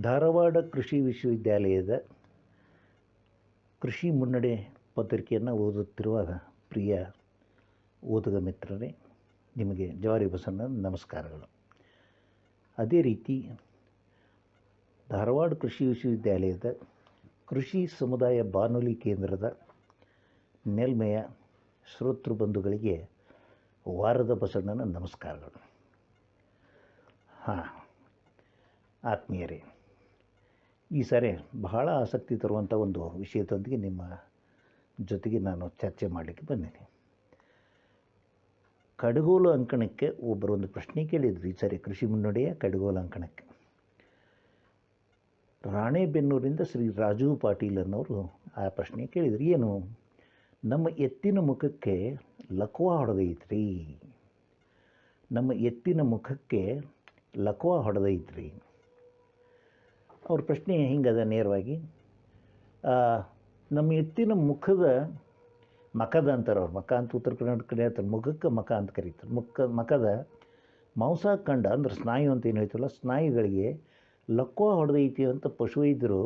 ಧಾರವಾಡ ಕೃಷಿ ವಿಶ್ವವಿದ್ಯಾಲಯದ ಕೃಷಿ ಮುನ್ನಡೆ ಪತ್ರಿಕೆಯನ್ನು ಓದುತ್ತಿರುವ ಪ್ರಿಯ ಓದುಗ ಮಿತ್ರರೇ, ನಿಮಗೆ ಜವಾರಿ ಬಸಣ್ಣ ನಮಸ್ಕಾರಗಳು. ಅದೇ ರೀತಿ ಧಾರವಾಡ ಕೃಷಿ ವಿಶ್ವವಿದ್ಯಾಲಯದ ಕೃಷಿ ಸಮುದಾಯ ಬಾನುಲಿ ಕೇಂದ್ರದ ನೆಲ್ಮೆಯ ಶ್ರೋತೃ ಬಂಧುಗಳಿಗೆ ವಾರದ ಬಸಣ್ಣನ ನಮಸ್ಕಾರಗಳು. ಹಾಂ, ಆತ್ಮೀಯರೇ ಈ ಸಾರಿ ಬಹಳ ಆಸಕ್ತಿ ತರುವಂಥ ಒಂದು ವಿಷಯದೊಂದಿಗೆ ನಿಮ್ಮ ಜೊತೆಗೆ ನಾನು ಚರ್ಚೆ ಮಾಡಲಿಕ್ಕೆ ಬಂದಿದ್ದೀನಿ ಕಡಗೋಲು ಅಂಕಣಕ್ಕೆ ಒಬ್ಬರು ಒಂದು ಪ್ರಶ್ನೆ ಕೇಳಿದ್ರು ಈ ಸಾರಿ ಕೃಷಿ ಮುನ್ನಡೆಯ ಕಡಗೋಲು ಅಂಕಣಕ್ಕೆ. ರಾಣೆಬೆನ್ನೂರಿಂದ ಶ್ರೀ ರಾಜು ಪಾಟೀಲ್ ಅನ್ನೋರು ಆ ಪ್ರಶ್ನೆ ಕೇಳಿದ್ರು. ಏನು? ನಮ್ಮ ಎತ್ತಿನ ಮುಖಕ್ಕೆ ಲಕ್ವ ಹೊಡೆದೈತ್ರಿ. ನಮ್ಮ ಎತ್ತಿನ ಮುಖಕ್ಕೆ ಲಕ್ವ ಹೊಡೆದೈತ್ರಿ. ಅವ್ರ ಪ್ರಶ್ನೆ ಹಿಂಗದ ನೇರವಾಗಿ? ನಮ್ಮ ಎತ್ತಿನ ಮುಖದ ಮಕದ ಅಂತಾರೆ ಅವ್ರು. ಮಕ ಅಂತ ಉತ್ತರ ಕರ್ನಾಟಕ ಕಡೆ ಹೇಳ್ತಾರೆ. ಮುಖಕ್ಕೆ ಮಕ ಅಂತ ಕರೀತಾರೆ. ಮುಖ, ಮಕದ ಮಾಂಸಖಂಡ ಅಂದ್ರೆ ಸ್ನಾಯು ಅಂತ ಏನು ಹೇಳ್ತೀವಲ್ಲ ಸ್ನಾಯುಗಳಿಗೆ ಲಕ್ವ ಹೊಡೆದೈತಿ ಅಂತ ಪಶುವೈದ್ಯರು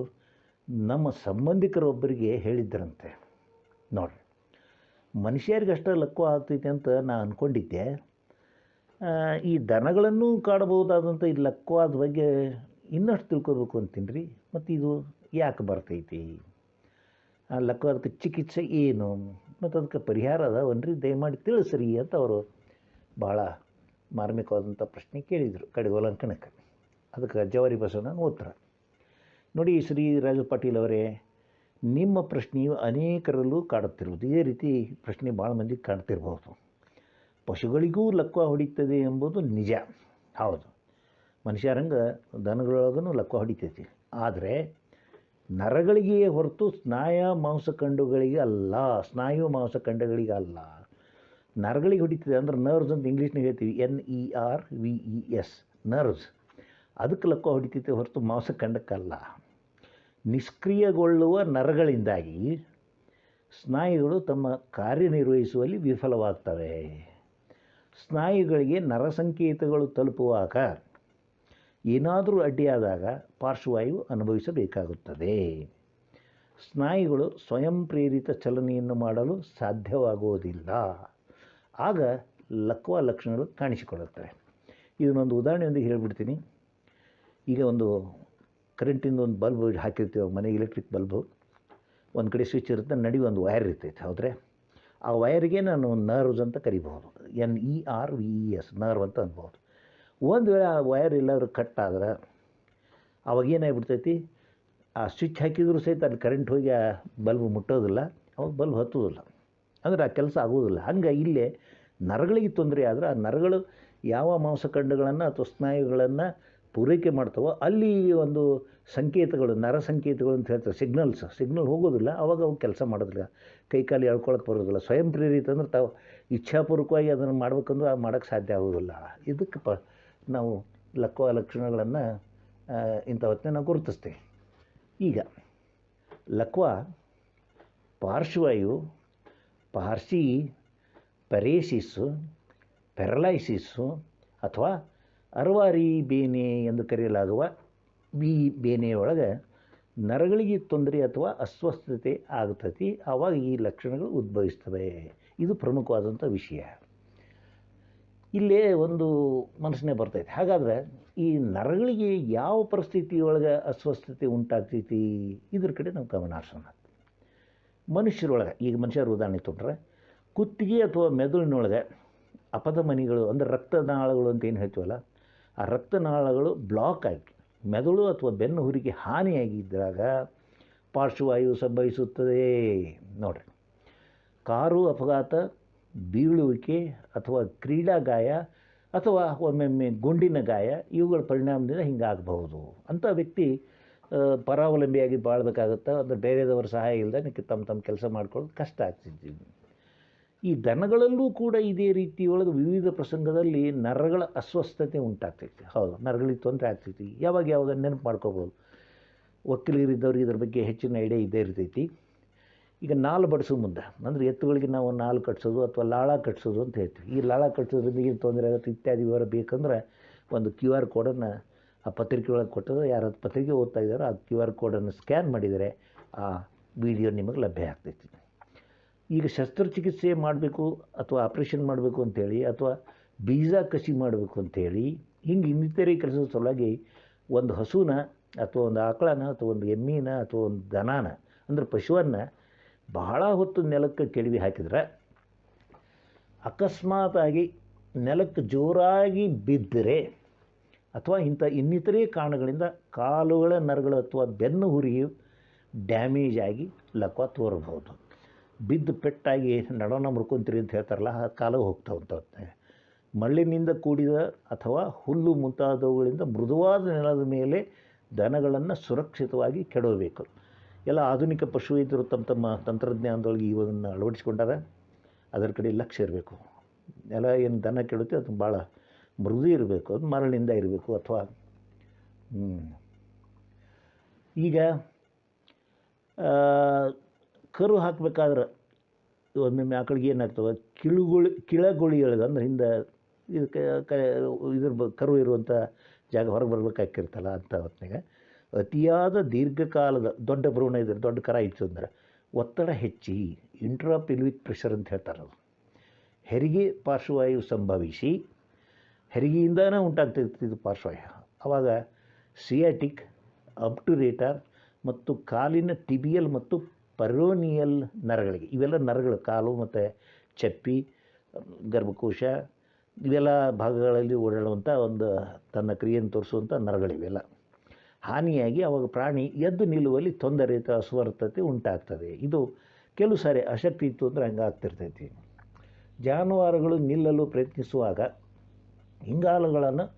ನಮ್ಮ ಸಂಬಂಧಿಕರೊಬ್ಬರಿಗೆ ಹೇಳಿದ್ದರಂತೆ ಮನುಷ್ಯರಿಗೆ ಮನುಷ್ಯರಿಗಷ್ಟೇ ಲಕ್ವ ಆಗ್ತೈತೆ ಅಂತ ನಾನು ಅಂದ್ಕೊಂಡಿದ್ದೆ ಈ ದನಗಳನ್ನು ಕಾಡಬಹುದಾದಂಥ ಈ ಲಕ್ವಾದ ಬಗ್ಗೆ ಇನ್ನಷ್ಟು ತಿಳ್ಕೊಬೇಕು ಅಂತೀನಿ ಮತ್ತು ಇದು ಯಾಕೆ ಬರ್ತೈತಿ? ಆ ಅದಕ್ಕೆ ಚಿಕಿತ್ಸೆ ಏನು? ಮತ್ತು ಅದಕ್ಕೆ ಪರಿಹಾರ ಅದಾವನ್ರಿ? ದಯಮಾಡಿ ತಿಳಿಸ್ರಿ ಅಂತ ಅವರು ಭಾಳ ಮಾರ್ಮಿಕವಾದಂಥ ಪ್ರಶ್ನೆ ಕೇಳಿದರು ಕಡೆಗೋಲಂಕಣಕ್ಕೆ ಅದಕ್ಕೆ ಜವಾರಿ ಬಸವನ ಉತ್ತರ. ನೋಡಿ ಶ್ರೀ ರಾಜು ಪಾಟೀಲ್ ಅವರೇ, ನಿಮ್ಮ ಪ್ರಶ್ನೆಯು ಅನೇಕರಲ್ಲೂ ಕಾಡುತ್ತಿರುವುದು. ಇದೇ ರೀತಿ ಪ್ರಶ್ನೆ ಭಾಳ ಮಂದಿಗೆ ಕಾಡ್ತಿರ್ಬೋದು ಪಶುಗಳಿಗೂ ಲಕ್ವ ಹೊಡಿತದೆ ಎಂಬುದು ನಿಜ. ಹೌದು. ಮನುಷ್ಯರಂಗೆ ದನಗಳೊಳಗೂ ಲಕ್ಕ ಹೊಡಿತೈತಿ. ಆದರೆ ನರಗಳಿಗೆ ಹೊರತು ಸ್ನಾಯ ಮಾಂಸಖಂಡಗಳಿಗೆ ಅಲ್ಲ, ಸ್ನಾಯು ಮಾಂಸಖಂಡಗಳಿಗೆ ಅಲ್ಲ. ನರಗಳಿಗೆ ಹೊಡಿತದೆ ಅಂದ್ರೆ ನರ್ವ್ಸ್ ಅಂತ ಇಂಗ್ಲೀಷ್ನಾಗ ಹೇಳ್ತೀವಿ, N E R V E S nerves ಅದಕ್ಕೆ ಲಕ್ಕ ಹೊಡಿತೈತೆ ಹೊರತು ಮಾಂಸಖಂಡಕ್ಕಲ್ಲ ನಿಷ್ಕ್ರಿಯಗೊಳ್ಳುವ ನರಗಳಿಂದಾಗಿ ಸ್ನಾಯುಗಳು ತಮ್ಮ ಕಾರ್ಯನಿರ್ವಹಿಸುವಲ್ಲಿ ವಿಫಲವಾಗ್ತವೆ. ಸ್ನಾಯುಗಳಿಗೆ ನರಸಂಕೇತಗಳು ತಲುಪುವಾಗ ಏನಾದರೂ ಅಡ್ಡಿಯಾದಾಗ ಪಾರ್ಶ್ವವಾಯು ಅನುಭವಿಸಬೇಕಾಗುತ್ತದೆ. ಸ್ನಾಯುಗಳು ಸ್ವಯಂ ಪ್ರೇರಿತ ಚಲನೆಯನ್ನು ಮಾಡಲು ಸಾಧ್ಯವಾಗುವುದಿಲ್ಲ. ಆಗ ಲಕ್ವ ಲಕ್ಷಣಗಳು ಕಾಣಿಸಿಕೊಳ್ಳುತ್ತವೆ. ಇದನ್ನೊಂದು ಉದಾಹರಣೆಯೊಂದಿಗೆ ಹೇಳಿಬಿಡ್ತೀನಿ. ಈಗ ಒಂದು ಕರೆಂಟಿಂದ ಒಂದು ಬಲ್ಬ್ ಹಾಕಿರ್ತೀವಿ ಮನೆಗೆ ಎಲೆಕ್ಟ್ರಿಕ್ ಬಲ್ಬು. ಒಂದು ಕಡೆ ಸ್ವಿಚ್ ಇರುತ್ತೆ ನಡಿ ಒಂದು ವೈರ್ ಇರ್ತೈತೆ, ಹೌದ್ರೆ? ಆ ವೈರ್ಗೆ ನಾನು ನರ್ವ್ಸ್ ಅಂತ ಕರಿಬಹುದು. N E R V E S nerve ಅಂತ ಅನ್ಬೋದು ಒಂದು ವೇಳೆ ಆ ವೈರ್ ಎಲ್ಲಾದರೂ ಕಟ್ ಆದ್ರೆ ಅವಾಗ ಏನಾಗ್ಬಿಡ್ತೈತಿ? ಆ ಸ್ವಿಚ್ ಹಾಕಿದರೂ ಸಹಿತ ಅಲ್ಲಿ ಕರೆಂಟ್ ಹೋಗಿ ಆ ಬಲ್ಬ್ ಮುಟ್ಟೋದಿಲ್ಲ, ಅವಾಗ ಬಲ್ಬ್ ಹತ್ತೋದಿಲ್ಲ. ಅಂದರೆ ಆ ಕೆಲಸ ಆಗೋದಿಲ್ಲ. ಹಂಗೆ ಇಲ್ಲೇ ನರಗಳಿಗೆ ತೊಂದರೆ ಆದರೆ ಆ ನರಗಳು ಯಾವ ಮಾಂಸಖಂಡಗಳನ್ನು ಅಥವಾ ಸ್ನಾಯುಗಳನ್ನು ಪೂರೈಕೆ ಮಾಡ್ತವೋ ಅಲ್ಲಿ ಒಂದು ಸಂಕೇತಗಳು, ನರ ಸಂಕೇತಗಳು ಅಂತ ಹೇಳ್ತಾರೆ ಸಿಗ್ನಲ್ಸ್ ಸಿಗ್ನಲ್ ಹೋಗೋದಿಲ್ಲ, ಅವಾಗ ಅವು ಕೆಲಸ ಮಾಡೋದಿಲ್ಲ. ಕೈ ಕಾಲು ಎಳ್ಕೊಳಕ್ಕೆ ಬರೋದಿಲ್ಲ. ಸ್ವಯಂ ಪ್ರೇರಿತ ಅಂದ್ರೆ ತಾವು ಇಚ್ಛಾಪೂರ್ವಕವಾಗಿ ಅದನ್ನು ಮಾಡ್ಬೇಕಂದ್ರೆ ಮಾಡೋಕ್ಕೆ ಸಾಧ್ಯ ಆಗೋದಿಲ್ಲ. ಇದಕ್ಕೆ ಪ ನಾವು ಲಕ್ವ ಲಕ್ಷಣಗಳನ್ನು ಇಂಥ ಹೊತ್ತಿನ ನಾವು ಗುರುತಿಸ್ತೇವೆ. ಈಗ, ಲಕ್ವ, ಪಾರ್ಶ್ವಾಯು ಪಾರ್ಸಿ ಪೆರೇಸಿಸ್ಸು ಪೆರಲೈಸಿಸ್ಸು ಅಥವಾ ಅರವಾರಿ ಬೇನೆ ಎಂದು ಕರೆಯಲಾಗುವ ಈ ಬೇನೆಯೊಳಗೆ ನರಗಳಿಗೆ ತೊಂದರೆ ಅಥವಾ ಅಸ್ವಸ್ಥತೆ ಆಗ್ತತಿ ಆವಾಗ ಈ ಲಕ್ಷಣಗಳು ಉದ್ಭವಿಸ್ತವೆ. ಇದು ಪ್ರಮುಖವಾದಂಥ ವಿಷಯ. ಇಲ್ಲೇ ಒಂದು ಮನಸ್ಸನ್ನೇ ಬರ್ತೈತೆ. ಹಾಗಾದರೆ ಈ ನರಗಳಿಗೆ ಯಾವ ಪರಿಸ್ಥಿತಿಯೊಳಗೆ ಅಸ್ವಸ್ಥತೆ ಉಂಟಾಗ್ತೈತಿ? ಇದ್ರ ಕಡೆ ನಾವು ಗಮನ ಹರಿಸೋಣ ಮನುಷ್ಯರೊಳಗೆ, ಈಗ ಮನುಷ್ಯರು ಉದಾಹರಣೆ ತೊಗೊಂಡ್ರೆ ಕುತ್ತಿಗೆ ಅಥವಾ ಮೆದುಳಿನೊಳಗೆ ಅಪಧಮನಿಗಳು ಅಂದರೆ ರಕ್ತನಾಳಗಳು ಅಂತ ಏನು ಹೇಳ್ತೀವಲ್ಲ, ಆ ರಕ್ತನಾಳಗಳು ಬ್ಲಾಕ್ ಆಗಿ, ಮೆದುಳು ಅಥವಾ ಬೆನ್ನು ಹುರಿಗೆ ಹಾನಿಯಾಗಿದ್ದಾಗ ಪಾರ್ಶ್ವವಾಯು ಸಂಭವಿಸುತ್ತದೆ. ನೋಡಿರಿ, ಕಾರು ಅಪಘಾತ ಬೀಳುವಿಕೆ ಅಥವಾ ಕ್ರೀಡಾ ಗಾಯ ಅಥವಾ ಒಮ್ಮೊಮ್ಮೆ ಗುಂಡಿನ ಗಾಯ, ಇವುಗಳ ಪರಿಣಾಮದಿಂದ ಹಿಂಗಾಗಬಹುದು. ಅಂಥ ವ್ಯಕ್ತಿ ಪರಾವಲಂಬಿಯಾಗಿ ಬಾಳ್ಬೇಕಾಗುತ್ತೆ, ಅಂದರೆ ಬೇರೆಯವರ ಸಹಾಯ ಇಲ್ಲದೆ ತಮ್ಮ ತಮ್ಮ ಕೆಲಸ ಮಾಡ್ಕೊಳ್ಳೋದು ಕಷ್ಟ ಆಗ್ತಿದ್ದೀವಿ ಈ ದನಗಳಲ್ಲೂ ಕೂಡ ಇದೇ ರೀತಿಯೊಳಗೆ ವಿವಿಧ ಪ್ರಸಂಗದಲ್ಲಿ ನರಗಳ ಅಸ್ವಸ್ಥತೆ ಉಂಟಾಗ್ತೈತಿ ಹೌದು, ನರಗಳಿಗೆ ತೊಂದರೆ ಆಗ್ತೈತಿ ಯಾವಾಗ ಯಾವಾಗ ನೆನಪು ಮಾಡ್ಕೋಬೋದು. ವಕೀಲರಿದ್ದವ್ರಿಗೆ ಇದ್ರ ಬಗ್ಗೆ ಹೆಚ್ಚಿನ ಐಡಿಯಾ ಇದ್ದೇ ಇರ್ತೈತಿ. ಈಗ ನಾಲ್ಕು ಬಡಿಸೋ ಮುಂದೆ. ಅಂದರೆ ಎತ್ತುಗಳಿಗೆ ನಾವು ನಾಲ್ಕು ಕಟ್ಸೋದು ಅಥವಾ ಲಾಳ ಕಟ್ಸೋದು ಅಂತ ಹೇಳ್ತೀವಿ. ಈ ಲಾಳ ಕಟ್ಸೋದ್ರಿಂದ ಏನು ತೊಂದರೆ ಆಗುತ್ತೆ? ಇತ್ಯಾದಿ ವಿವರ ಬೇಕಂದ್ರೆ ಒಂದು ಕ್ಯೂ ಆರ್ ಕೋಡನ್ನು ಆ ಪತ್ರಿಕೆ ಒಳಗೆ ಕೊಟ್ಟರೆ ಯಾರು ಪತ್ರಿಕೆ ಓದ್ತಾ ಇದ್ದಾರೋ ಆ ಕ್ಯೂ ಆರ್ ಕೋಡನ್ನು ಸ್ಕ್ಯಾನ್ ಮಾಡಿದರೆ ಆ ವಿಡಿಯೋ ನಿಮಗೆ ಲಭ್ಯ ಆಗ್ತೈತಿ. ಈಗ ಶಸ್ತ್ರಚಿಕಿತ್ಸೆ ಮಾಡಬೇಕು ಅಥವಾ ಆಪ್ರೇಷನ್ ಮಾಡಬೇಕು ಅಂಥೇಳಿ ಅಥವಾ ಬೀಜ ಕಸಿ ಮಾಡಬೇಕು ಅಂಥೇಳಿ ಹಿಂಗೆ ಇನ್ನಿತರೆ ಕೆಲಸದ ಸಲುವಾಗಿ ಒಂದು ಹಸುನ ಅಥವಾ ಒಂದು ಆಕಳನ ಅಥವಾ ಒಂದು ಎಮ್ಮಿನ ಅಥವಾ ಒಂದು ದನಾನ, ಅಂದ್ರೆ ಪಶುವನ್ನು ಬಹಳ ಹೊತ್ತು ನೆಲಕ್ಕೆ ಕೆಡವಿ ಹಾಕಿದ್ರೆ ಅಕಸ್ಮಾತಾಗಿ ನೆಲಕ್ಕೆ ಜೋರಾಗಿ ಬಿದ್ದರೆ ಅಥವಾ ಇಂಥ ಇನ್ನಿತರೆ ಕಾರಣಗಳಿಂದ ಕಾಲುಗಳ ನರಗಳು ಅಥವಾ ಬೆನ್ನು ಹುರಿಯು ಡ್ಯಾಮೇಜ್ ಆಗಿ ಲಕ್ವ ತೋರಬಹುದು. ಬಿದ್ದು ಪೆಟ್ಟಾಗಿ ನಡೋಣ ಮುರ್ಕೊಂತೀರಿ ಅಂತ ಹೇಳ್ತಾರಲ್ಲ, ಆ ಕಾಲು ಹೋಗ್ತಾ ಉಂಟು ಮಳ್ಳಿನಿಂದ ಕೂಡಿದ ಅಥವಾ ಹುಲ್ಲು ಮುಂತಾದವುಗಳಿಂದ ಮೃದುವಾದ ನೆಲದ ಮೇಲೆ ದನಗಳನ್ನು ಸುರಕ್ಷಿತವಾಗಿ ಕೆಡವಬೇಕು. ಎಲ್ಲ ಆಧುನಿಕ ಪಶುವೈದ್ಯರು ತಮ್ಮ ತಮ್ಮ ತಂತ್ರಜ್ಞಾನದೊಳಗೆ ಇವನ್ನು ಅಳವಡಿಸ್ಕೊಂಡಾರ. ಅದರ ಕಡೆ ಲಕ್ಷ್ಯ ಇರಬೇಕು. ಎಲ್ಲ ಏನು ದನ ಕೆಡುತ್ತೆ ಅದು ಭಾಳ ಮೃದು ಇರಬೇಕು, ಅದು ಮರಳಿಂದ ಇರಬೇಕು ಅಥವಾ ಈಗ ಕರು ಹಾಕಬೇಕಾದ್ರೆ ಒಮ್ಮೊಮ್ಮೆ ಆಕಳಿಗೆ ಏನಾಗ್ತವೆ? ಕಿಳುಗುಳಿ, ಕಿಳಗುಳಿ ಅಂದ್ರೆ ಹಿಂದೆ ಇದಕ್ಕೆ ಕ ಇದ್ರ ಕರು ಇರುವಂಥ ಜಾಗ ಹೊರಗೆ ಬರ್ಬೇಕಾಗಿರ್ತಲ್ಲ ಅಂಥ ಹೊತ್ತಿನಾಗ ಅತಿಯಾದ ದೀರ್ಘಕಾಲದ ದೊಡ್ಡ ಭ್ರೂಣ ಇದ್ರೆ ದೊಡ್ಡ ಕರ ಇತ್ತು ಅಂದ್ರೆ ಒತ್ತಡ ಹೆಚ್ಚಿ ಇಂಟ್ರಾಪಿಲ್ವಿಕ್ ಪ್ರೆಷರ್ ಅಂತ ಹೇಳ್ತಾರೆ ಅದು. ಹೆರಿಗೆ ಪಾರ್ಶ್ವವಾಯು ಸಂಭವಿಸಿ, ಹೆರಿಗೆಯಿಂದನೇ ಉಂಟಾಗ್ತಿರ್ತಿದ್ದು ಪಾರ್ಶ್ವವಾಯು. ಆವಾಗ ಸಿಯಾಟಿಕ್ ಅಬ್ಟುರೇಟರ್ ಮತ್ತು ಕಾಲಿನ ಟಿಬಿಯಲ್ ಮತ್ತು ಪರೋನಿಯಲ್ ನರಗಳಿಗೆ, ಇವೆಲ್ಲ ನರಗಳು, ಕಾಲು ಮತ್ತು ಚಪ್ಪಿ, ಗರ್ಭಕೋಶ, ಇವೆಲ್ಲ ಭಾಗಗಳಲ್ಲಿ ಓಡಾಡುವಂಥ ಒಂದು ತನ್ನ ಕ್ರಿಯೆಯನ್ನು ತೋರಿಸುವಂಥ ನರಗಳಿವೆಲ್ಲ. ಹಾನಿಯಾಗಿ ಅವಾಗ ಪ್ರಾಣಿ ಎದ್ದು ನಿಲ್ಲುವಲ್ಲಿ ತೊಂದರೆ ಅಸ್ವರ್ಥತೆ ಉಂಟಾಗ್ತದೆ. ಇದು ಕೆಲವು ಸಾರಿ ಅಶಕ್ತಿ ಇತ್ತು ಅಂದರೆ ಹಂಗಾಗ್ತಿರ್ತೈತಿ. ಜಾನುವಾರುಗಳು ನಿಲ್ಲಲು ಪ್ರಯತ್ನಿಸುವಾಗ ಇಂಗಾಲಗಳನ್ನು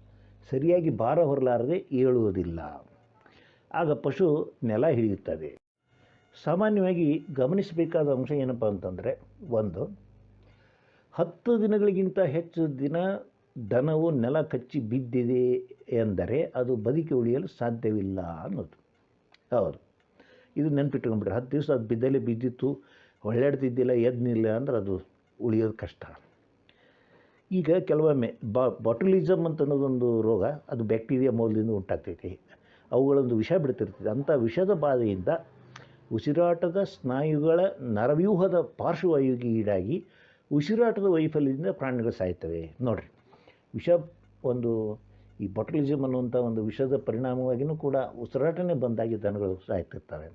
ಸರಿಯಾಗಿ ಭಾರ ಹೊರಲಾರದೆ ಏಳುವುದಿಲ್ಲ. ಆಗ ಪಶು ನೆಲ ಹಿಡಿಯುತ್ತದೆ. ಸಾಮಾನ್ಯವಾಗಿ ಗಮನಿಸಬೇಕಾದ ಅಂಶ ಏನಪ್ಪ ಅಂತಂದರೆ, ಒಂದು, ಹತ್ತು ದಿನಗಳಿಗಿಂತ ಹೆಚ್ಚು ದಿನ ದನವು ನೆಲ ಕಚ್ಚಿ ಬಿದ್ದಿದೆ ಎಂದರೆ ಅದು ಬದುಕಿ ಉಳಿಯಲು ಸಾಧ್ಯವಿಲ್ಲ ಅನ್ನೋದು. ಹೌದು. ಇದು ನೆನ್ಪಿಟ್ಕೊಂಡ್ಬಿಟ್ರೆ ಹತ್ತು ದಿವಸ ಅದು ಬಿದ್ದಲ್ಲೇ ಬಿದ್ದಿತ್ತು, ಹೊಳ್ಳಾಡ್ತಿದ್ದಿಲ್ಲ ಎದ್ದು ನಿಲ್ಲ ಅಂದ್ರೆ ಅದು ಉಳಿಯೋದು ಕಷ್ಟ. ಈಗ ಕೆಲವೊಮ್ಮೆ ಬಾ ಬಾಟುಲಿಸಮ್ ಅಂತ ಅನ್ನೋದೊಂದು ರೋಗ, ಅದು ಬ್ಯಾಕ್ಟೀರಿಯಾ ಮೂಲದಿಂದ ಉಂಟಾಗ್ತೈತಿ. ಅವುಗಳೊಂದು ವಿಷ ಬಿಡ್ತಿರ್ತೈತೆ. ಅಂಥ ವಿಷದ ಬಾಧೆಯಿಂದ ಉಸಿರಾಟದ ಸ್ನಾಯುಗಳ ನರವ್ಯೂಹದ ಪಾರ್ಶ್ವವಾಯುಗೆ ಈಡಾಗಿ ಉಸಿರಾಟದ ವೈಫಲ್ಯದಿಂದ ಪ್ರಾಣಿಗಳು ಸಾಯ್ತವೆ. ನೋಡಿರಿ. ವಿಷ ಒಂದು ಈ ಬಾಟುಲಿಸಮ್ ಅನ್ನುವಂಥ ಒಂದು ವಿಷದ ಪರಿಣಾಮವಾಗಿಯೂ ಕೂಡ ಉಸಿರಾಟನೇ ಬಂದಾಗಿ ದನಗಳು ಸಾಯ್ತಿರ್ತವೆ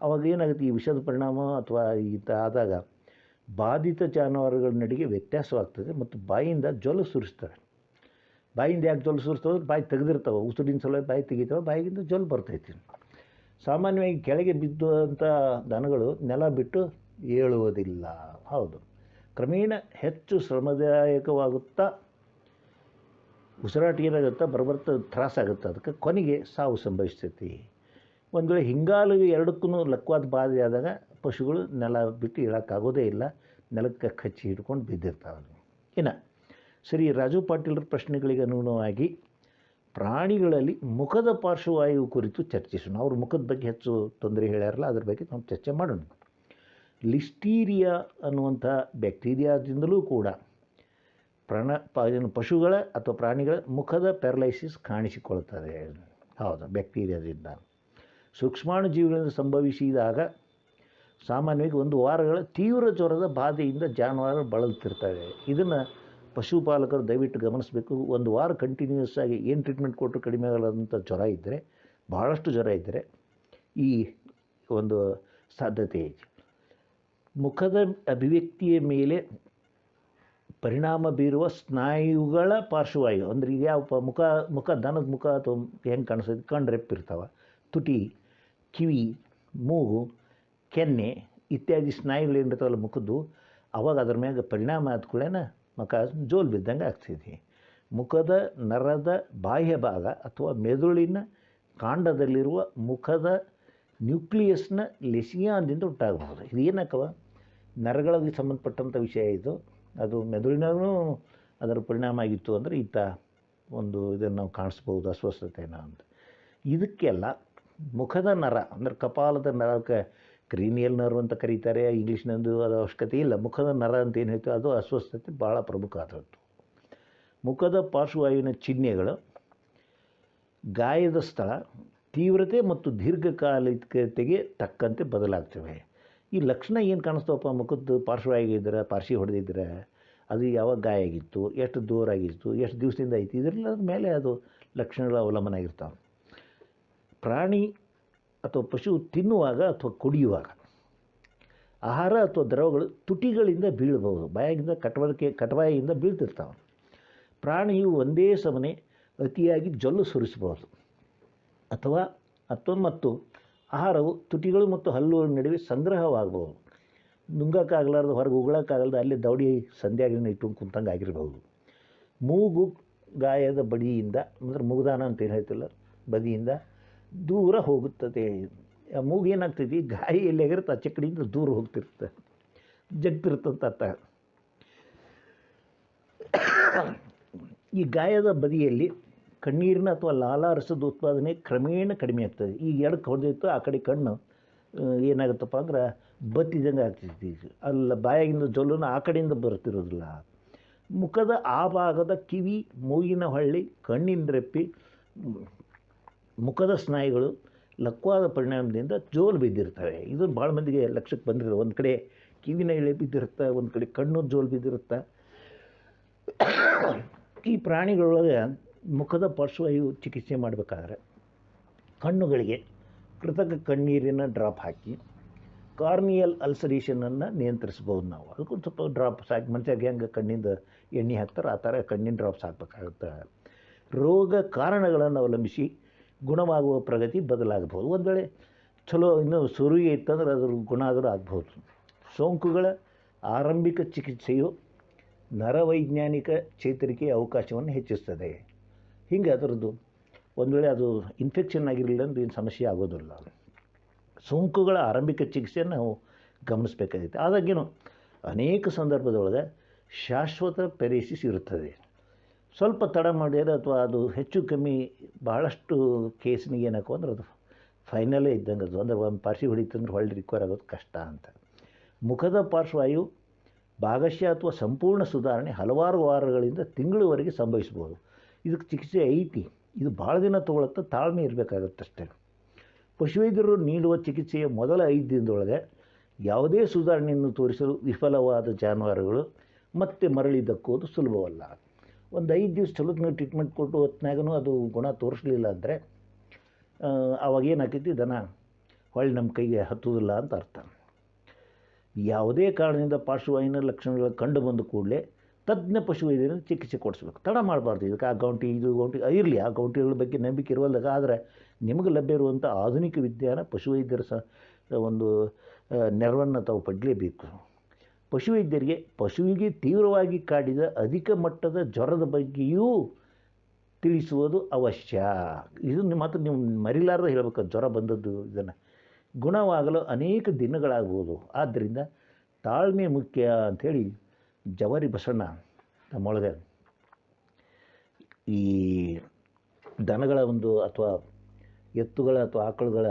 ಅವಾಗ ಏನಾಗುತ್ತೆ ಈ ವಿಷದ ಪರಿಣಾಮ ಅಥವಾ ಈತ ಆದಾಗ ಬಾಧಿತ ಜಾನುವಾರುಗಳ ನಡಿಗೆ ವ್ಯತ್ಯಾಸವಾಗ್ತದೆ ಮತ್ತು ಬಾಯಿಯಿಂದ ಜ್ವಲ ಸುರಿಸ್ತಾರೆ. ಬಾಯಿಂದ ಯಾಕೆ ಜ್ವಲ ಸುರಿಸ್ತವೆ ಬಾಯಿ ತೆಗೆದಿರ್ತಾವೆ, ಉಸಿರಿನ ಸಲುವಾಗಿ ಬಾಯಿ ತೆಗಿತಾವೆ ಬಾಯಿಗಿಂದ ಜ್ವಲ ಬರ್ತೈತಿ. ಸಾಮಾನ್ಯವಾಗಿ ಕೆಳಗೆ ಬಿದ್ದಂಥ ದನಗಳು ನೆಲ ಬಿಟ್ಟು ಏಳುವುದಿಲ್ಲ. ಹೌದು. ಕ್ರಮೇಣ ಹೆಚ್ಚು ಶ್ರಮದಾಯಕವಾಗುತ್ತಾ ಉಸಿರಾಟ ಏನಾಗುತ್ತೆ? ಬರಬರ್ತ ತ್ರಾಸಾಗುತ್ತೆ ಅದಕ್ಕೆ ಕೊನೆಗೆ ಸಾವು ಸಂಭವಿಸ್ತೈತಿ. ಒಂದು ವೇಳೆ ಹಿಂಗಾಲು ಎರಡಕ್ಕೂ ಲಕ್ವಾದ ಬಾಧೆ ಆದಾಗ ಪಶುಗಳು ನೆಲ ಬಿಟ್ಟು ಇಳಕ್ಕಾಗೋದೇ ಇಲ್ಲ. ನೆಲಕ್ಕೆ ಕಚ್ಚಿ ಹಿಡ್ಕೊಂಡು ಬಿದ್ದಿರ್ತಾವೆ ಇನ್ನು ಸರಿ ರಾಜು ಪಾಟೀಲ್ರ ಪ್ರಶ್ನೆಗಳಿಗೆ ಅನುಗುಣವಾಗಿ ಪ್ರಾಣಿಗಳಲ್ಲಿ ಮುಖದ ಪಾರ್ಶ್ವವಾಯು ಕುರಿತು ಚರ್ಚಿಸೋಣ. ಅವ್ರ ಮುಖದ ಬಗ್ಗೆ ಹೆಚ್ಚು ತೊಂದರೆ ಹೇಳ್ಯಾರಲ್ಲ, ಅದ್ರ ಬಗ್ಗೆ ನಾವು ಚರ್ಚೆ ಮಾಡೋಣ. ಲಿಸ್ಟೀರಿಯಾ ಅನ್ನುವಂಥ ಬ್ಯಾಕ್ಟೀರಿಯಾದಿಂದಲೂ ಕೂಡ ಪ್ರಾಣ, ಪ- ಏನು ಪಶುಗಳ ಅಥವಾ ಪ್ರಾಣಿಗಳ ಮುಖದ ಪ್ಯಾರಲೈಸಿಸ್ ಕಾಣಿಸಿಕೊಳ್ತದೆ ಹೌದು, ಬ್ಯಾಕ್ಟೀರಿಯಾದಿಂದ. ಸೂಕ್ಷ್ಮಾಣು ಜೀವಿಗಳಿಂದ ಸಂಭವಿಸಿದಾಗ ಸಾಮಾನ್ಯವಾಗಿ ಒಂದು ವಾರಗಳ ತೀವ್ರ ಜ್ವರದ ಬಾಧೆಯಿಂದ ಜಾನುವಾರು ಬಳಲ್ತಿರ್ತವೆ ಇದನ್ನು ಪಶುಪಾಲಕರು ದಯವಿಟ್ಟು ಗಮನಿಸಬೇಕು. ಒಂದು ವಾರ ಕಂಟಿನ್ಯೂಸ್ ಆಗಿ ಏನು ಟ್ರೀಟ್ಮೆಂಟ್ ಕೊಟ್ಟರು ಕಡಿಮೆ ಆಗಲ್ಲದಂಥ ಜ್ವರ ಇದ್ದರೆ ಭಾಳಷ್ಟು ಜ್ವರ ಇದ್ದರೆ ಈ ಒಂದು ಸಾಧ್ಯತೆ ಮುಖದ ಅಭಿವ್ಯಕ್ತಿಯ ಮೇಲೆ ಪರಿಣಾಮ ಬೀರುವ ಸ್ನಾಯುಗಳ ಪಾರ್ಶ್ವವಾಯು. ಅಂದರೆ ಈಗ ಯಾವ ಮುಖ ಮುಖ, ದನದ ಮುಖ ಅಥವಾ ಹೆಂಗೆ ಕಾಣಿಸ್ತದೆ? ಕಣ್ಣು ರೆಪ್ಪಿರ್ತಾವೆ ತುಟಿ, ಕಿವಿ, ಮೂಗು, ಕೆನ್ನೆ ಇತ್ಯಾದಿ ಸ್ನಾಯುಗಳು ಏನಿರ್ತಾವಲ್ಲ ಮುಖದ್ದು? ಅವಾಗ ಅದ್ರ ಮ್ಯಾಗ ಪರಿಣಾಮ ಆದ ಕೂಡಲೇ ಮುಖ ಜೋಲು ಬಿದ್ದಂಗೆ ಆಗ್ತೈತಿ. ಮುಖದ ನರದ ಬಾಹ್ಯ ಭಾಗ ಅಥವಾ ಮೆದುಳಿನ ಕಾಂಡದಲ್ಲಿರುವ ಮುಖದ ನ್ಯೂಕ್ಲಿಯಸ್ನ ಲೆಸಿಯಾದಿಂದ ಉಂಟಾಗಬಹುದು ಇದು ಏನಕ್ಕವ ನರಗಳಿಗೆ ಸಂಬಂಧಪಟ್ಟಂಥ ವಿಷಯ ಇದು. ಅದು ಮೆದುಳಿನಾಗೂ ಅದರ ಪರಿಣಾಮ ಆಗಿತ್ತು ಅಂದರೆ ಈತ ಒಂದು ಇದನ್ನು ನಾವು ಕಾಣಿಸ್ಬೋದು, ಅಸ್ವಸ್ಥತೆನ ಅಂತ. ಇದಕ್ಕೆಲ್ಲ ಮುಖದ ನರ, ಅಂದರೆ ಕಪಾಲದ ನರಕ್ಕೆ ಕ್ರೀನಿಯಲ್ ನರ್ವ್ ಅಂತ ಕರೀತಾರೆ, ಇಂಗ್ಲೀಷ್ನಂದು ಅದು ಅವಶ್ಯಕತೆ ಇಲ್ಲ. ಮುಖದ ನರ ಅಂತ ಏನು ಹೇಳ್ತೀವಿ, ಅದು ಅಸ್ವಸ್ಥತೆ ಭಾಳ ಪ್ರಮುಖ ಆದದ್ದು. ಮುಖದ ಪಾರ್ಶ್ವವಾಯುವಿನ ಚಿಹ್ನೆಗಳು ಗಾಯದ ಸ್ಥಳ, ತೀವ್ರತೆ ಮತ್ತು ದೀರ್ಘಕಾಲಿಕತೆಗೆ ತಕ್ಕಂತೆ ಬದಲಾಗ್ತವೆ. ಈ ಲಕ್ಷಣ ಏನು ಕಾಣಿಸ್ತವಪ್ಪ? ಮುಖದ್ದು ಪಾರ್ಶ್ವವಾಗಿದ್ರೆ ಪಾರ್ಶಿ ಹೊಡೆದಿದ್ರೆ ಅದು ಯಾವಾಗ ಗಾಯ ಆಗಿತ್ತು, ಎಷ್ಟು ದೂರ ಆಗಿತ್ತು ಎಷ್ಟು ದಿವಸದಿಂದ ಐತಿ ಇದರೆಲ್ಲ ಮೇಲೆ ಅದು ಲಕ್ಷಣಗಳ ಅವಲಂಬನ ಆಗಿರ್ತಾವೆ. ಪ್ರಾಣಿ ಅಥವಾ ಪಶು ತಿನ್ನುವಾಗ ಅಥವಾ ಕುಡಿಯುವಾಗ, ಆಹಾರ ಅಥವಾ ದ್ರವಗಳು ತುಟಿಗಳಿಂದ ಬೀಳಬಹುದು, ಬಾಯಾಗಿಂದ ಕಟವರಿಕೆ ಕಟವಾಯಿಯಿಂದ ಬೀಳ್ತಿರ್ತಾವೆ. ಪ್ರಾಣಿಯು ಒಂದೇ ಸಮನೆ ಅತಿಯಾಗಿ ಜೊಲ್ಲು ಸುರಿಸಬಹುದು ಅಥವಾ ಅಥವಾ ಮತ್ತು ಆಹಾರವು ತುಟಿಗಳು ಮತ್ತು ಹಲ್ಲುಗಳ ನಡುವೆ ಸಂಗ್ರಹವಾಗಬಹುದು. ನುಂಗಕ್ಕಾಗಲಾರ್ದು, ಹೊರಗೆ ಉಗುಳಕ್ಕಾಗಲ್ದು ಅಲ್ಲಿ ದೌಡಿ ಸಂಧ್ಯಾಗಿನ ಇಟ್ಟು ಕುಂತಂಗೆ ಆಗಿರ್ಬೋದು ಮೂಗು ಗಾಯದ ಬಡಿಯಿಂದ ಅಂದ್ರೆ ಮೂಗುದಾನ ಅಂತ ಏನು ಹೇಳ್ತಿಲ್ಲ, ಬದಿಯಿಂದ ದೂರ ಹೋಗುತ್ತದೆ. ಮೂಗು ಏನಾಗ್ತೈತಿ? ಗಾಯ ಎಲ್ಲಿ ಆಗಿರುತ್ತೆ? ಆ ಚಕ್ಕಡಿಯಿಂದ ದೂರ ಹೋಗ್ತಿರುತ್ತೆ. ಜಗ್ತಿರುತ್ತಂತ ಅರ್ಥ. ಈ ಗಾಯದ ಬದಿಯಲ್ಲಿ ಕಣ್ಣೀರಿನ ಅಥವಾ ಲಾಲಾರಸದ ಉತ್ಪಾದನೆ ಕ್ರಮೇಣ ಕಡಿಮೆ ಆಗ್ತದೆ. ಈಗ ಎಡಕ್ಕೆ ಹೊಡೆದಿತ್ತು ಆ ಕಡೆ ಕಣ್ಣು ಏನಾಗುತ್ತಪ್ಪ ಅಂದ್ರೆ ಬತ್ತಿದಂಗೆ ಈಗ ಅಲ್ಲ, ಬಾಯಾಗಿಂದ ಜೊಲ್ಲುನ ಆ ಕಡೆಯಿಂದ ಬರ್ತಿರೋದಿಲ್ಲ. ಮುಖದ ಆ ಭಾಗದ ಕಿವಿ, ಮೂಗಿನ ಹೊಳ್ಳಿ ಕಣ್ಣಿನ ರೆಪ್ಪಿ, ಮುಖದ ಸ್ನಾಯುಗಳು ಲಕ್ವಾದ ಪರಿಣಾಮದಿಂದ ಜೋಲು ಬಿದ್ದಿರ್ತವೆ. ಇದು ಭಾಳ ಮಂದಿಗೆ ಲಕ್ಷಕ್ಕೆ ಬಂದಿರೋದು ಒಂದು ಕಡೆ ಕಿವಿನ ಎಳೆ ಬಿದ್ದಿರುತ್ತೆ, ಒಂದು ಕಡೆ ಕಣ್ಣು ಜೋಲು ಬಿದ್ದಿರುತ್ತೆ. ಈ ಪ್ರಾಣಿಗಳೊಳಗೆ ಮುಖದ ಪಾರ್ಶ್ವವಾಯು ಚಿಕಿತ್ಸೆ ಮಾಡಬೇಕಾದ್ರೆ ಕಣ್ಣುಗಳಿಗೆ ಕೃತಕ ಕಣ್ಣೀರಿನ ಡ್ರಾಪ್ ಹಾಕಿ ಕಾರ್ನಿಯಲ್ ಅಲ್ಸರೇಷನನ್ನು ನಿಯಂತ್ರಿಸ್ಬೋದು ನಾವು. ಅದಕ್ಕೊಂದು ಸ್ವಲ್ಪ ಡ್ರಾಪ್ಸ್ ಹಾಕಿ ಮನುಷ್ಯರಿಗೆ ಹೆಂಗೆ ಕಣ್ಣಿಂದ ಎಣ್ಣೆ ಹಾಕ್ತಾರೆ, ಆ ಥರ ಕಣ್ಣಿನ ಡ್ರಾಪ್ಸ್ ಹಾಕಬೇಕಾಗುತ್ತೆ. ರೋಗ ಕಾರಣಗಳನ್ನು ಅವಲಂಬಿಸಿ ಗುಣವಾಗುವ ಪ್ರಗತಿ ಬದಲಾಗಬಹುದು. ಒಂದು ವೇಳೆ ಚಲೋ, ಇನ್ನೂ ಸುರುಗಿ ಇತ್ತಂದ್ರೆ ಅದ್ರ ಗುಣ ಆದರೂ ಆಗ್ಬೋದು ಸೋಂಕುಗಳ ಆರಂಭಿಕ ಚಿಕಿತ್ಸೆಯು ನರವೈಜ್ಞಾನಿಕ ಚೇತರಿಕೆಯ ಅವಕಾಶವನ್ನು ಹೆಚ್ಚಿಸ್ತದೆ. ಹಿಂಗೆ ಅದರದ್ದು ಒಂದು ವೇಳೆ ಅದು ಇನ್ಫೆಕ್ಷನ್ ಆಗಿರಲಿಲ್ಲ ಅಂದ್ರೆ ಏನು ಸಮಸ್ಯೆ ಆಗೋದಿಲ್ಲ. ಸೋಂಕುಗಳ ಆರಂಭಿಕ ಚಿಕಿತ್ಸೆಯನ್ನು ನಾವು ಗಮನಿಸಬೇಕಾಗಿತ್ತು. ಆದಾಗೇನು ಅನೇಕ ಸಂದರ್ಭದೊಳಗೆ ಶಾಶ್ವತ ಪೆರೇಸಿಸ್ ಇರುತ್ತದೆ. ಸ್ವಲ್ಪ ತಡ ಮಾಡಿದರೆ ಅಥವಾ ಅದು ಹೆಚ್ಚು ಕಮ್ಮಿ ಭಾಳಷ್ಟು ಕೇಸ್ನಿಗೆ ಏನಕ್ಕೋ ಅಂದ್ರೆ ಅದು ಫೈನಲೇ ಇದ್ದಂಗೆ ಅದು. ಅಂದ್ರೆ ಒಂದು ಪಾರ್ಸಿ ಹೊಡಿತಂದ್ರೆ ಹೊಳ್ಳಿ ರಿಕ್ವೈರ್ ಆಗೋದು ಕಷ್ಟ ಅಂತ. ಮುಖದ ಪಾರ್ಶ್ವಾಯು ಭಾಗಶಃ ಅಥವಾ ಸಂಪೂರ್ಣ ಸುಧಾರಣೆ ಹಲವಾರು ವಾರಗಳಿಂದ ತಿಂಗಳವರೆಗೆ ಸಂಭವಿಸ್ಬೋದು ಇದಕ್ಕೆ ಚಿಕಿತ್ಸೆ ಐತಿ. ಇದು ಭಾಳ ದಿನ ತೊಗೊಳತ್ತೆ ತಾಳ್ಮೆ ಇರಬೇಕಾಗತ್ತಷ್ಟೇ ಪಶುವೈದ್ಯರು ನೀಡುವ ಚಿಕಿತ್ಸೆಯ ಮೊದಲ ಐದು ದಿನದೊಳಗೆ ಯಾವುದೇ ಸುಧಾರಣೆಯನ್ನು ತೋರಿಸಲು ವಿಫಲವಾದ ಜಾನುವಾರುಗಳು ಮತ್ತೆ ಮರಳಿ ದಕ್ಕುವುದು ಸುಲಭವಲ್ಲ. ಒಂದು ಐದು ದಿವಸ ಚಲೋ ಟ್ರೀಟ್ಮೆಂಟ್ ಕೊಟ್ಟು ಹೊತ್ತಿನಾಗೂ ಅದು ಗುಣ ತೋರಿಸಲಿಲ್ಲ ಅಂದರೆ ಅವಾಗ ಏನಾಕೈತಿ ದನ? ಹೊಳ್ಳಿ ನಮ್ಮ ಕೈಗೆ ಹತ್ತುವುದಿಲ್ಲ ಅಂತ ಅರ್ಥ. ಯಾವುದೇ ಕಾರಣದಿಂದ ಪಾರ್ಶ್ವವಾಯಿನ ಲಕ್ಷಣಗಳು ಕಂಡು ಬಂದ ಕೂಡಲೇ ತಜ್ಞ ಪಶುವೈದ್ಯರಿಂದ ಚಿಕಿತ್ಸೆ ಕೊಡಿಸ್ಬೇಕು. ತಡ ಮಾಡಬಾರ್ದು ಇದಕ್ಕೆ. ಆ ಗೌಂಟಿ, ಇದು ಗೌಂಟಿ ಇರಲಿ, ಆ ಗೌಂಟಿಗಳ ಬಗ್ಗೆ ನಂಬಿಕೆ ಇರುವಲ್ಲ ಆದರೆ ನಿಮಗೆ ಲಭ್ಯ ಇರುವಂಥ ಆಧುನಿಕ ವಿಜ್ಞಾನ ಪಶುವೈದ್ಯರ ಸ ಒಂದು ನೆರವನ್ನು ತಾವು ಪಡಲೇಬೇಕು. ಪಶುವೈದ್ಯರಿಗೆ ಪಶುವಿಗೆ ತೀವ್ರವಾಗಿ ಕಾಡಿದ ಅಧಿಕ ಮಟ್ಟದ ಜ್ವರದ ಬಗ್ಗೆಯೂ ತಿಳಿಸುವುದು ಅವಶ್ಯ. ಇದು ನಿಮ್ಮ ಮಾತು ನೀವು ಮರಿಲಾರ್ದೆ ಹೇಳಬೇಕು. ಜ್ವರ ಬಂದದ್ದು ಇದನ್ನು. ಗುಣವಾಗಲು ಅನೇಕ ದಿನಗಳಾಗ್ಬೋದು ಆದ್ದರಿಂದ ತಾಳ್ಮೆ ಮುಖ್ಯ ಅಂಥೇಳಿ ಜವಾರಿ ಬಸಣ್ಣ ನಮ್ಮೊಳಗೆ ಈ ದನಗಳ ಒಂದು ಅಥವಾ ಎತ್ತುಗಳ ಅಥವಾ ಆಕಳುಗಳ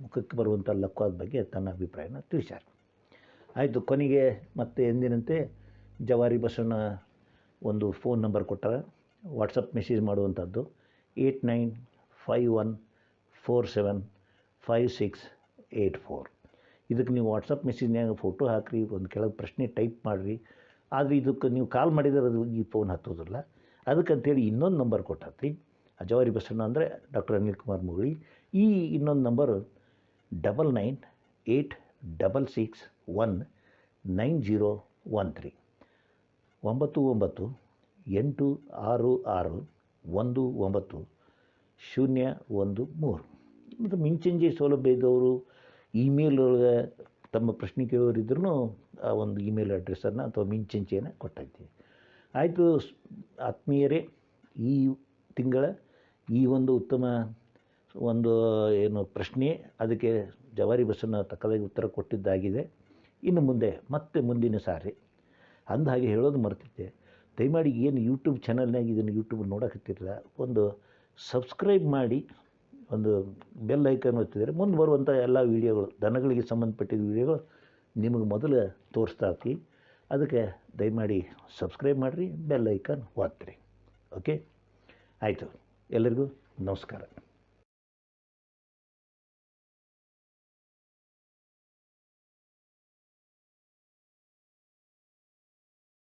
ಮುಖಕ್ಕೆ ಬರುವಂಥ ಲಕ್ವಾದ ಬಗ್ಗೆ ತನ್ನ ಅಭಿಪ್ರಾಯನ ತಿಳಿಸ್ಯಾರ. ಆಯಿತು, ಕೊನೆಗೆ ಮತ್ತೆ ಎಂದಿನಂತೆ ಜವಾರಿ ಬಸಣ್ಣ ಒಂದು ಫೋನ್ ನಂಬರ್ ಕೊಟ್ಟಾರ. ವಾಟ್ಸಪ್ ಮೆಸೇಜ್ ಮಾಡುವಂಥದ್ದು eight nine five one four seven five six eight four. ಇದಕ್ಕೆ ನೀವು ವಾಟ್ಸಪ್ ಮೆಸೇಜ್ನಾಗ ಫೋಟೋ ಹಾಕಿರಿ, ಒಂದು ಕೆಳಗೆ ಪ್ರಶ್ನೆ ಟೈಪ್ ಮಾಡಿರಿ ಆದರೆ ಇದಕ್ಕೆ ನೀವು ಕಾಲ್ ಮಾಡಿದರೆ ಅದು ಈ ಫೋನ್ ಹತ್ತೋದಿಲ್ಲ. ಅದಕ್ಕಂತೇಳಿ ಇನ್ನೊಂದು ನಂಬರ್ ಕೊಟ್ಟತ್ರಿ ಅಜವಾರಿ ಜವಾರಿ ಬಸಣ್ಣ ಅಂದರೆ ಡಾಕ್ಟರ್ ಅನಿಲ್ ಕುಮಾರ್ ಮುಗುಳಿ ಈ ಇನ್ನೊಂದು number double nine eight double six one nine zero one three ಒಂಬತ್ತು ಒಂಬತ್ತು ಎಂಟು ಆರು ಆರು ಒಂದು ಒಂಬತ್ತು ಶೂನ್ಯ ಒಂದು ಮೂರು. ಮತ್ತು ಮಿಂಚಂಜಿ ಸೌಲಭ್ಯ ಇದ್ದವರು ಇಮೇಲ್ ಒಳಗೆ ತಮ್ಮ ಪ್ರಶ್ನೆ ಕೇಳೋರಿದ್ರೂ ಆ ಒಂದು ಇಮೇಲ್ ಅಡ್ರೆಸ್ಸನ್ನು ಅಥವಾ ಮಿಂಚಂಚೆಯನ್ನು ಕೊಟ್ಟೈತಿ ಆಯಿತು ಆತ್ಮೀಯರೇ, ಈ ತಿಂಗಳ ಈ ಒಂದು ಉತ್ತಮ ಒಂದು, ಏನು, ಪ್ರಶ್ನೆ, ಅದಕ್ಕೆ ಜವಾರಿ ಬಸ್ಸನ್ನು ತಕ್ಕದಾಗಿ ಉತ್ತರ ಕೊಟ್ಟಿದ್ದಾಗಿದೆ. ಇನ್ನು ಮುಂದೆ, ಮತ್ತೆ ಮುಂದಿನ ಸಾರಿ, ಅಂದ ಹಾಗೆ ಹೇಳೋದು ಮರ್ತಿದ್ದೆ. ದಯಮಾಡಿ ಏನು ಯೂಟ್ಯೂಬ್ ಚಾನಲ್ನಾಗ ಇದನ್ನು ಯೂಟ್ಯೂಬ್ ನೋಡಕತ್ತಿರಲ್ಲ, ಒಂದು ಸಬ್ಸ್ಕ್ರೈಬ್ ಮಾಡಿ ಒಂದು ಬೆಲ್ ಐಕನ್ ಒತ್ತಿದರೆ ಮುಂದೆ ಬರುವಂಥ ಎಲ್ಲ ವೀಡಿಯೋಗಳು, ದನಗಳಿಗೆ ಸಂಬಂಧಪಟ್ಟಿದ್ದ ವೀಡಿಯೋಗಳು ನಿಮಗೆ ಮೊದಲು ತೋರಿಸ್ತಾ ಇರ್ತೀವಿ ಅದಕ್ಕೆ ದಯಮಾಡಿ ಸಬ್ಸ್ಕ್ರೈಬ್ ಮಾಡಿರಿ, ಬೆಲ್ ಐಕನ್ ಒತ್ತಿರಿ ಓಕೆ ಆಯಿತು. ಎಲ್ಲರಿಗೂ ನಮಸ್ಕಾರ.